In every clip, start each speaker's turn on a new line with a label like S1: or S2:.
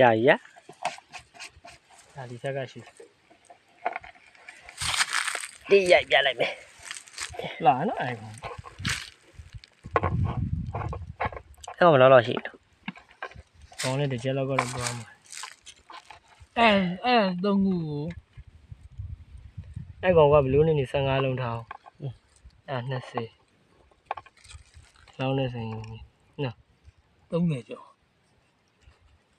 S1: ရရ
S2: ဒါဒီဆက်ကရှိ
S1: တိရိုက်ပြလိုက်မယ်
S2: လာနော်အဲ့ကောင်
S1: အဲ့ကောင်ဘယ်လောက်လောက်ရှိလဲ
S2: ကောင်းလေးတစ်ချက်လောက်ကတော့ပြောင်းမှာအဲအဲသုံးခုကိုအဲ့ကောင်ကဘလူးနေနေ15လုံးထားအောင်အဲ20လောင်းနေစင်နော်
S3: 30ကျော်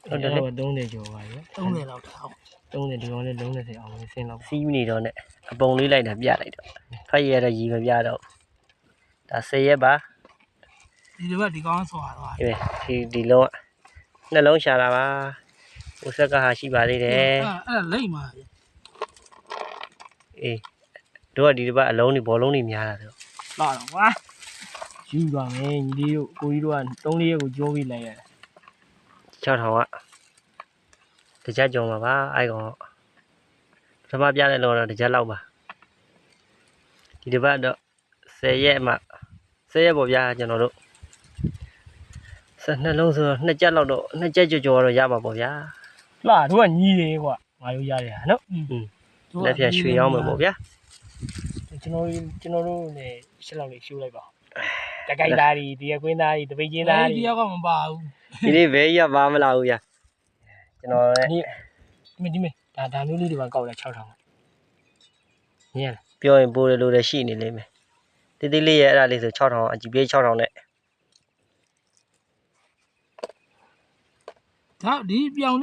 S2: ဟုတ်တယ်တော့30ကျော်ပါရဲ့
S3: 30လောက်ထား
S2: 30ဒီကောင်လေးလုံး30အောင်လေးဆင်းလောက်
S1: စီးမနေတော့နဲ့အပုံလေးလိုက်တာပြလိုက်တော့ထွက်ရတဲ့ရီမပြတော့ဒါ10ရက်ပါ
S3: ဒီတစ်ပတ်ဒီကောင်းဆွာသွား
S1: ဒီမဲ့ဒီဒီလုံးကနှလုံးရှာတာပါဥဆက်ကဟာရှိပါသေးတယ်
S3: အဲ့အဲ့လိမ့်မှာ
S1: အေးတို့ကဒီတစ်ပတ်အလုံးတွေဘောလုံးတွေများတာဆို
S3: လာတော့ကွာ
S2: ယူပါမယ်ညီလေးတို့ကိုကြီးတို့က3လေးရက်ကိုကျိုးပြီးလိုက်ရတယ်
S1: 6000ကတကြကြုံပါပါအဲ့ကောင်ပထမပြတဲ့လုံးတော့တကြလောက်ပါဒီတစ်ပတ်တော့10ရက်မှ10ရက်ပေါ့ဗျာကျွန်တော်တို့12လုံးဆိုတော့2ကြက်လောက်တော့2ကြက်ကြော်ကြော်တော့ရပါပေါ့ဗျာ
S2: လာတို့ကညီးတယ်ကွာငါတို့ရတယ်ဟာနော်
S1: လက်ဖြတ်ရွှေရောက်မှာပေါ့ဗျာ
S2: ကျွန်တော်ကျွန်တော်တို့လည်းရှစ်လောက်လေးရှိုးလိုက်ပါ တကိုက်သားတွေဒီကွင်းသားတွေတပိတ်ချင်းသား
S3: ဒီ
S2: တွေ
S3: တယောက်ကမပါဘူး
S1: ဒီနေ့ဘဲကြီးကပါမလာဘူးဗျာကျွန်တော်လည်း
S2: ဒီမဒီမဒါဒါမျိုးလေးတွေပါကောက်လာ6000ညရ
S1: ပြောရင်ပိုးတယ်လို့လည်းရှိနေလိမ့်မယ်တိတိလေးရဲ့အဲ့ဒါလေးဆို6000အကြည့်ပြေး6000နဲ့
S3: ဒါဒီပြောင်